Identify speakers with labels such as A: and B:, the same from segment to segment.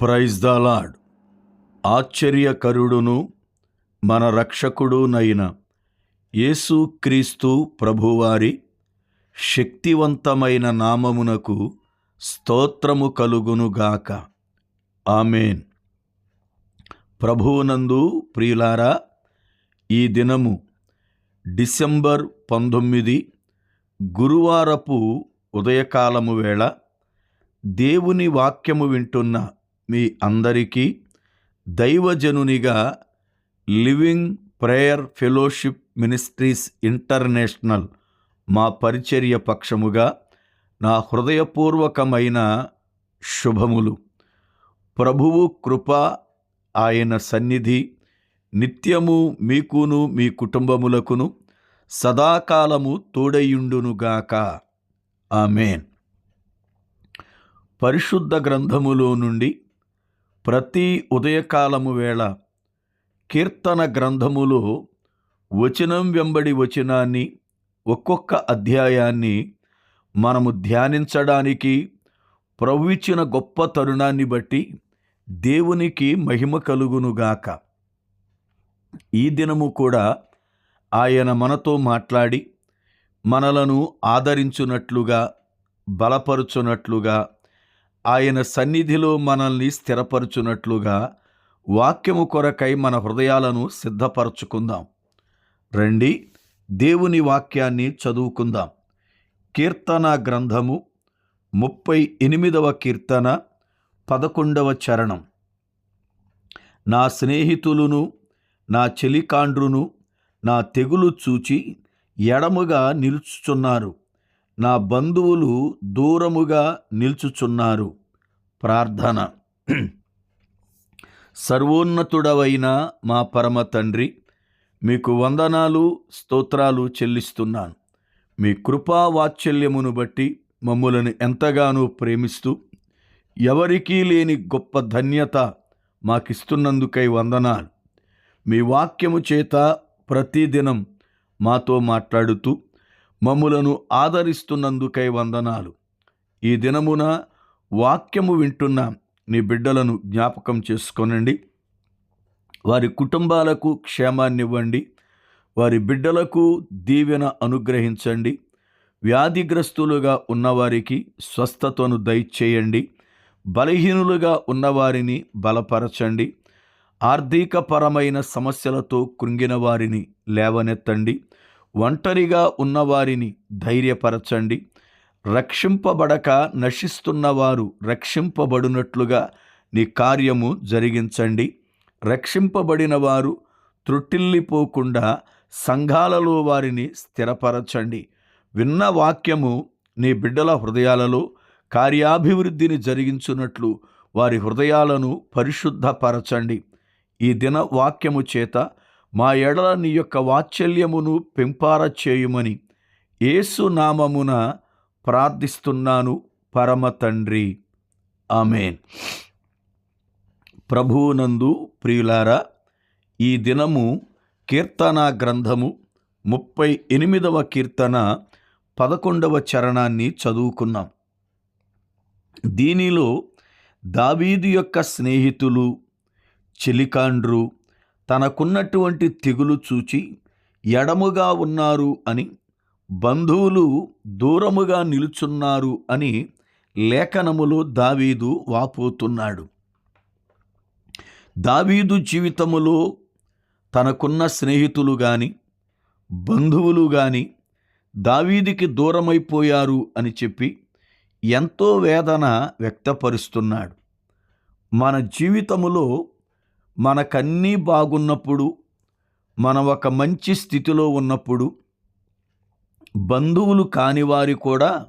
A: Praise the lord ఆశ్చర్యకరుడును మన రక్షకుడునైన యేసుక్రీస్తు ప్రభువారి శక్తివంతమైన నామమునకు స్తోత్రము కలుగునుగాక ఆమెన్. ప్రభువునందు ప్రియులారా ఈ దినము డిసెంబర్ పంతొమ్మిది గురువారపు ఉదయకాలము వేళ దేవుని వాక్యము వింటున్న మీ అందరికీ దైవజనునిగా living prayer fellowship ministries international మా పరిచర్య పక్షముగా నా హృదయపూర్వకమైన శుభములు. ప్రభువు కృప ఆయన సన్నిధి నిత్యము మీకును మీ కుటుంబములకును సదాకాలము తోడయుండునుగాక ఆమెన్. పరిశుద్ధ గ్రంథములో నుండి ప్రతి ఉదయకాలము వేళ కీర్తన గ్రంథములో వచనం వెంబడి వచనాన్ని ఒక్కొక్క అధ్యాయాన్ని మనము ధ్యానించడానికి ప్రభు ఇచ్చిన గొప్ప తరుణాన్ని బట్టి దేవునికి మహిమ కలుగునుగాక ఈ దినము కూడా ఆయన మనతో మాట్లాడి మనలను ఆదరించునట్లుగా బలపరుచునట్లుగా ఆయన సన్నిధిలో మనల్ని స్థిరపరచునట్లుగా వాక్యము కొరకై మన హృదయాలను సిద్ధపరచుకుందాం. రండి దేవుని వాక్యాన్ని చదువుకుందాం. కీర్తన గ్రంథము ముప్పై ఎనిమిదవ కీర్తన పదకొండవ చరణం. నా స్నేహితులును నా చెలికాండ్రును నా తెగులు చూచి ఎడముగా నిలుచుచున్నారు. నా బంధువులు దూరముగా నిల్చుచున్నారు. ప్రార్థన. సర్వోన్నతుడవైన మా పరమ తండ్రి మీకు వందనాలు స్తోత్రాలు చెల్లిస్తున్నాను. మీ కృపా వాత్సల్యమును బట్టి మమ్ములను ఎంతగానో ప్రేమిస్తూ ఎవరికీ లేని గొప్ప ధన్యత మాకిస్తున్నందుకై వందనాలు. మీ వాక్యము చేత ప్రతిదినం మాతో మాట్లాడుతూ మమ్ములను ఆదరిస్తున్నందుకై వందనాలు. ఈ దినమున వాక్యము వింటున్న నీ బిడ్డలను జ్ఞాపకం చేసుకొనండి. వారి కుటుంబాలకు క్షేమాన్నివ్వండి. వారి బిడ్డలకు దీవెన అనుగ్రహించండి. వ్యాధిగ్రస్తులుగా ఉన్నవారికి స్వస్థతను దయచేయండి. బలహీనులుగా ఉన్నవారిని బలపరచండి. ఆర్థికపరమైన సమస్యలతో కృంగిన వారిని లేవనెత్తండి. ఒంటరిగా ఉన్నవారిని ధైర్యపరచండి. రక్షింపబడక నశిస్తున్నవారు రక్షింపబడినట్లుగా నీ కార్యము జరిగించండి. రక్షింపబడిన వారు త్రుటిల్లిపోకుండా సంఘాలలో వారిని స్థిరపరచండి. విన్న వాక్యము నీ బిడ్డల హృదయాలలో కార్యాభివృద్ధిని జరిగించున్నట్లు వారి హృదయాలను పరిశుద్ధపరచండి. ఈ దిన వాక్యము చేత మా ఎడల నీ యొక్క వాత్సల్యమును పెంపార చేయుమని ఏసునామమున ప్రార్థిస్తున్నాను పరమ తండ్రి. ఆమెన్. ప్రభువునందు ప్రియులారా ఈ దినము కీర్తన గ్రంథము ముప్పై ఎనిమిదవ కీర్తన పదకొండవ చరణాన్ని చదువుకున్నాం. దీనిలో దావీదు యొక్క స్నేహితులు చెలికాండ్రు తనకున్నటువంటి తెగులు చూచి ఎడముగా ఉన్నారు అని బంధువులు దూరముగా నిలుచున్నారు అని లేఖనములో దావీదు వాపోతున్నాడు. దావీదు జీవితములో తనకున్న స్నేహితులు గాని బంధువులు గాని దావీదికి దూరమైపోయారు అని చెప్పి ఎంతో వేదన వ్యక్తపరుస్తున్నాడు. మన జీవితములో మనకన్నీ బాగున్నప్పుడు మనం ఒక మంచి స్థితిలో ఉన్నప్పుడు బంధువులు కాని వారు కూడా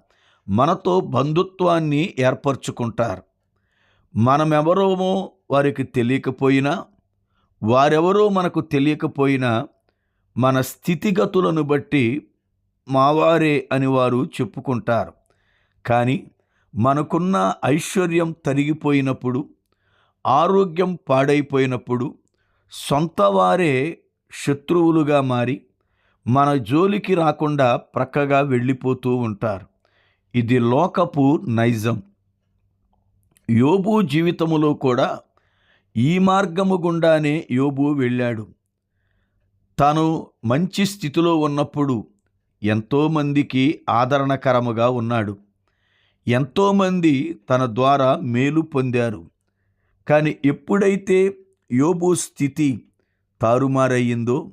A: మనతో బంధుత్వాన్ని ఏర్పరచుకుంటారు. మనమెవరోమో వారికి తెలియకపోయినా వారెవరో మనకు తెలియకపోయినా మన స్థితిగతులను బట్టి మావారే అని వారు చెప్పుకుంటారు. కానీ మనకున్న ఐశ్వర్యం తరిగిపోయినప్పుడు ఆరోగ్యం పాడైపోయినప్పుడు సొంత వారే శత్రువులుగా మారి మన జోలికి రాకుండా ప్రక్కగా వెళ్ళిపోతూ ఉంటారు. ఇది లోకపు నైజం. యోబు జీవితములో కూడా ఈ మార్గము గుండానే యోబు వెళ్ళాడు. తాను మంచి స్థితిలో ఉన్నప్పుడు ఎంతోమందికి ఆదరణకరముగా ఉన్నాడు. ఎంతోమంది తన ద్వారా మేలు పొందారు. కానీ ఎప్పుడైతే యోబు స్థితి తారుమారయ్యిందో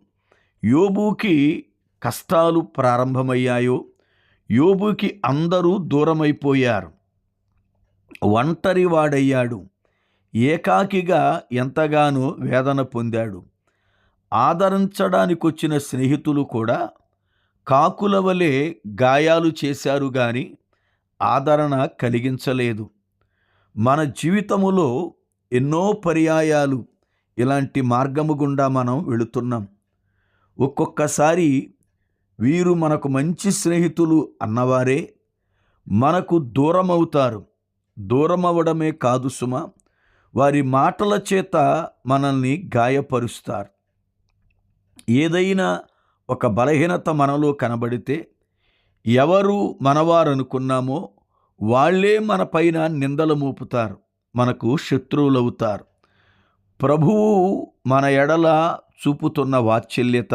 A: యోబుకి కష్టాలు ప్రారంభమయ్యాయో యోబుకి అందరూ దూరమైపోయారు. ఒంటరి వాడయ్యాడు. ఏకాకిగా ఎంతగానో వేదన పొందాడు. ఆదరించడానికి వచ్చిన స్నేహితులు కూడా కాకుల వలె గాయాలు చేశారు కానీ ఆదరణ కలిగించలేదు. మన జీవితములో ఎన్నో పర్యాయాలు ఇలాంటి మార్గము గుండా మనం వెళుతున్నాం. ఒక్కొక్కసారి వీరు మనకు మంచి స్నేహితులు అన్నవారే మనకు దూరం అవుతారు దూరం కాదు సుమ వారి మాటల చేత మనల్ని గాయపరుస్తారు. ఏదైనా ఒక బలహీనత మనలో కనబడితే ఎవరు మనవారు అనుకున్నామో వాళ్ళే మన పైన నిందలు మోపుతారు. మనకు శత్రువులవుతారు. ప్రభువు మన ఎడల చూపుతున్న వాత్సల్యత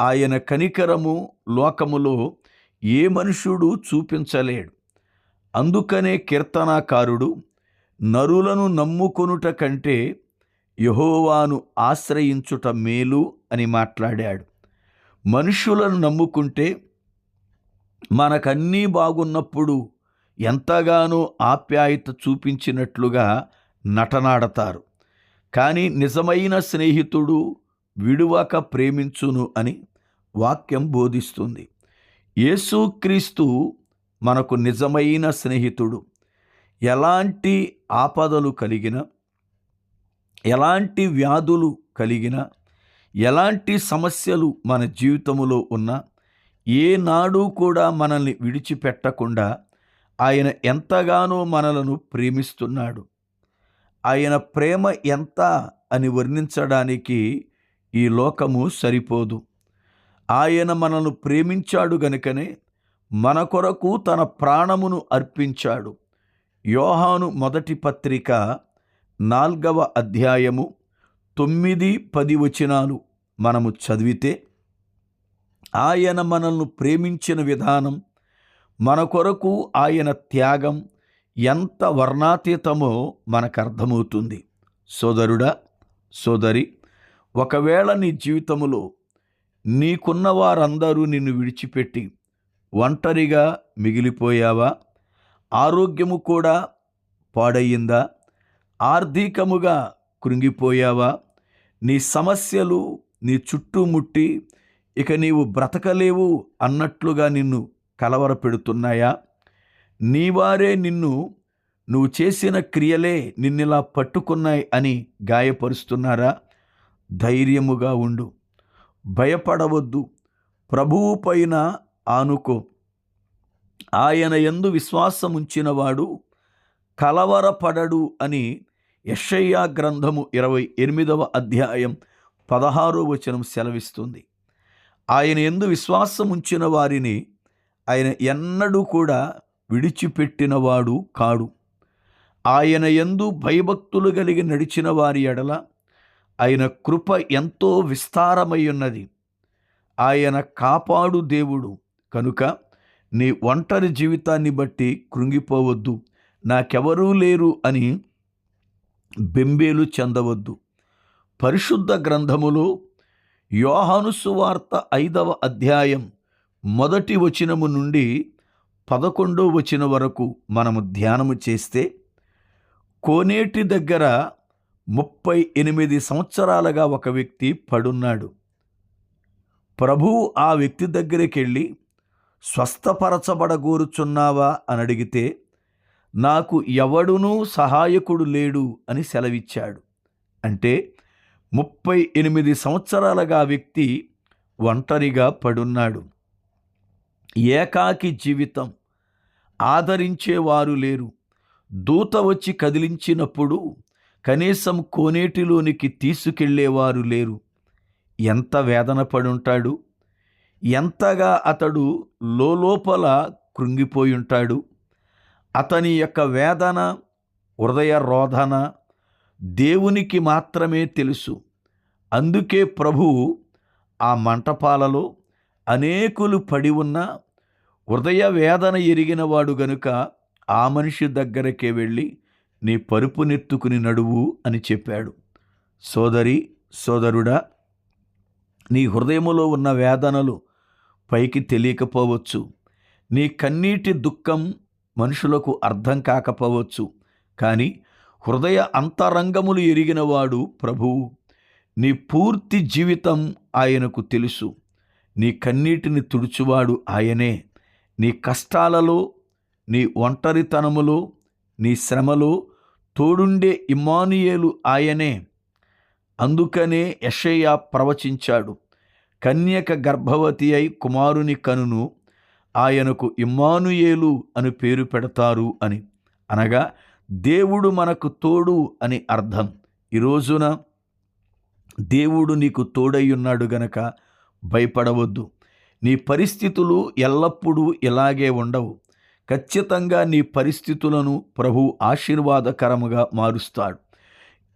A: ఆయన కనికరము లోకములో ఏ మనుషుడు చూపించలేడు. అందుకనే కీర్తనాకారుడు నరులను నమ్ముకొనుట కంటే యహోవాను ఆశ్రయించుట మేలు అని మాట్లాడాడు. మనుషులను నమ్ముకుంటే మనకన్నీ బాగున్నప్పుడు ఎంతగానో ఆప్యాయత చూపించినట్లుగా నటనాడతారు. కానీ నిజమైన స్నేహితుడు విడువక ప్రేమించును అని వాక్యం బోధిస్తుంది. యేసుక్రీస్తు మనకు నిజమైన స్నేహితుడు. ఎలాంటి ఆపదలు కలిగిన ఎలాంటి వ్యాధులు కలిగిన ఎలాంటి సమస్యలు మన జీవితంలో ఉన్నా ఏనాడు కూడా మనల్ని విడిచిపెట్టకుండా ఆయన ఎంతగానో మనలను ప్రేమిస్తున్నాడు. ఆయన ప్రేమ ఎంత అని వర్ణించడానికి ఈ లోకము సరిపోదు. ఆయన మనను ప్రేమించాడు గనుకనే మన కొరకు తన ప్రాణమును అర్పించాడు. యోహాను మొదటి పత్రిక నాల్గవ అధ్యాయము తొమ్మిది పది వచనాలు మనము చదివితే ఆయన మనల్ని ప్రేమించిన విధానం మన కొరకు ఆయన త్యాగం ఎంత వర్ణాతీతమో మనకు అర్థమవుతుంది సోదరుడా సోదరి ఒకవేళ నీ జీవితములో నీకున్న వారందరూ నిన్ను విడిచిపెట్టి ఒంటరిగా మిగిలిపోయావా? ఆరోగ్యము కూడా పాడయ్యిందా? ఆర్థికముగా కృంగిపోయావా? నీ సమస్యలు నీ చుట్టుముట్టి ఇక నీవు బ్రతకలేవు అన్నట్లుగా నిన్ను కలవరపెడుతున్నాయా? నీవారే నిన్ను నువ్వు చేసిన క్రియలే నిన్నిలా పట్టుకున్నాయి అని గాయపరుస్తున్నారా? ధైర్యముగా ఉండు. భయపడవద్దు. ప్రభువు పైన ఆనుకో. ఆయన ఎందు విశ్వాసముంచినవాడు కలవరపడడు అని యషయ్యా గ్రంథము ఇరవై ఎనిమిదవ అధ్యాయం పదహారో వచనం సెలవిస్తుంది. ఆయన ఎందు విశ్వాసముంచిన వారిని ఆయన ఎన్నడూ కూడా విడిచిపెట్టినవాడు కాడు. ఆయన ఎందు భయభక్తులు కలిగి నడిచిన వారి ఎడల ఆయన కృప ఎంతో విస్తారమై ఉన్నది ఆయన కాపాడు దేవుడు. కనుక నీ ఒంటరి జీవితాన్ని బట్టి కృంగిపోవద్దు. నాకెవరూ లేరు అని బెంబేలు చెందవద్దు. పరిశుద్ధ గ్రంథములో యోహానుసువార్త ఐదవ అధ్యాయం మొదటి వచనము నుండి పదకొండో వచనం వరకు మనము ధ్యానము చేస్తే కోనేటి దగ్గర ముప్పై ఎనిమిది సంవత్సరాలుగా ఒక వ్యక్తి పడున్నాడు. ప్రభువు ఆ వ్యక్తి దగ్గరికి వెళ్ళి స్వస్థపరచబడగోరుచున్నావా? అని అడిగితే నాకు ఎవడునూ సహాయకుడు లేడు అని సెలవిచ్చాడు. అంటే ముప్పై ఎనిమిది సంవత్సరాలుగా వ్యక్తి ఒంటరిగా పడున్నాడు. ఏకాకి జీవితం. ఆదరించేవారు లేరు. దూత వచ్చి కదిలించినప్పుడు కనీసం కోనేటిలోనికి తీసుకెళ్ళేవారు లేరు. ఎంత వేదన పడుంటాడు. ఎంతగా అతడు లోపల కృంగిపోయి ఉంటాడు అతని యొక్క వేదన హృదయ రోధన దేవునికి మాత్రమే తెలుసు. అందుకే ప్రభువు ఆ మంటపాలలో అనేకులు పడి ఉన్న హృదయ వేదన ఎరిగినవాడు గనుక ఆ మనిషి దగ్గరకే వెళ్ళి నీ పరుపు నెత్తుకుని నడువు అని చెప్పాడు. సోదరి సోదరుడా నీ హృదయములో ఉన్న వేదనలు పైకి తెలియకపోవచ్చు. నీ కన్నీటి దుఃఖం మనుషులకు అర్థం కాకపోవచ్చు. కానీ హృదయ అంతరంగములు ఎరిగినవాడు ప్రభువు. నీ పూర్తి జీవితం ఆయనకు తెలుసు. నీ కన్నీటిని తుడుచువాడు ఆయనే. నీ కష్టాలలో నీ ఒంటరితనములో నీ శ్రమలో తోడుండే ఇమ్మానుయేలు ఆయనే. అందుకనే యషయ్య ప్రవచించాడు కన్యక గర్భవతి అయి కుమారుని కనును ఆయనకు ఇమ్మానుయేలు అని పేరు పెడతారు అని. అనగా దేవుడు మనకు తోడు అని అర్థం. ఈ రోజున దేవుడు నీకు తోడయ్యున్నాడు గనక భయపడవద్దు. నీ పరిస్థితులు ఎల్లప్పుడూ ఇలాగే ఉండవు. ఖచ్చితంగా నీ పరిస్థితులను ప్రభు ఆశీర్వాదకరముగా మారుస్తాడు.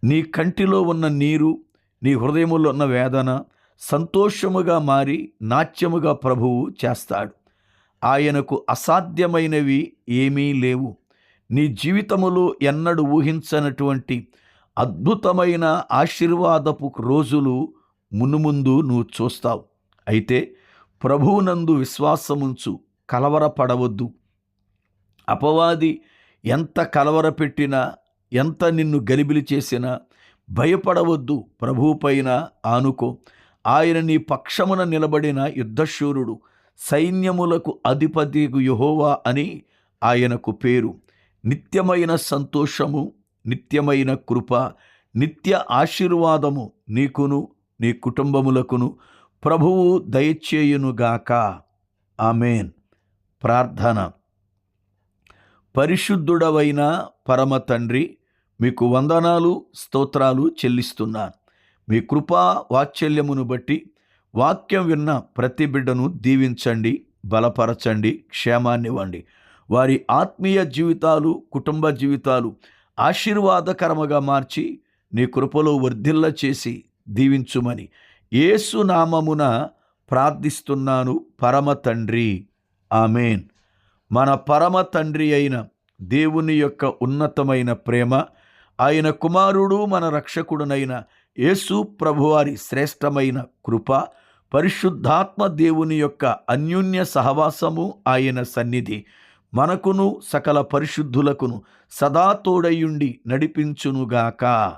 A: నీ కంటిలో ఉన్న నీరు నీ హృదయములో ఉన్న వేదన సంతోషముగా మారి నాట్యముగా ప్రభువు చేస్తాడు. ఆయనకు అసాధ్యమైనవి ఏమీ లేవు. నీ జీవితములో ఎన్నడూ ఊహించనటువంటి అద్భుతమైన ఆశీర్వాదపు రోజులు మునుముందు నువ్వు చూస్తావు. అయితే ప్రభువునందు విశ్వాసముంచు కలవరపడవద్దు. అపవాది ఎంత కలవరపెట్టినా ఎంత నిన్ను గలిబిలి చేసినా భయపడవద్దు ప్రభువుపైన ఆనుకో. ఆయన నీ పక్షమున నిలబడిన యుద్ధశూరుడు సైన్యములకు అధిపతికు యహోవా అని ఆయనకు పేరు. నిత్యమైన సంతోషము నిత్యమైన కృప నిత్య ఆశీర్వాదము నీకును నీ కుటుంబములకును ప్రభువు దయచేయునుగాక ఆమెన్. ప్రార్థన. పరిశుద్ధుడవైన పరమ తండ్రి మీకు వందనాలు స్తోత్రాలు చెల్లిస్తున్నాను మీ కృపా వాత్సల్యమును బట్టి వాక్యం విన్న ప్రతి బిడ్డను దీవించండి బలపరచండి క్షేమాన్నివ్వండి వారి ఆత్మీయ జీవితాలు కుటుంబ జీవితాలు ఆశీర్వాదకరముగా మార్చి నీ కృపలో వర్ధిల్ల చేసి దీవించుమని. ఏసునామమున ప్రార్థిస్తున్నాను పరమ తండ్రి. ఆమెన్. మన పరమ తండ్రి అయిన దేవుని యొక్క ఉన్నతమైన ప్రేమ ఆయన కుమారుడు మన రక్షకుడునైన యేసు ప్రభువారి శ్రేష్టమైన కృప పరిశుద్ధాత్మ దేవుని యొక్క అన్యోన్య సహవాసము ఆయన సన్నిధి మనకును సకల పరిశుద్ధులకును సదా తోడయుండి నడిపించునుగాక.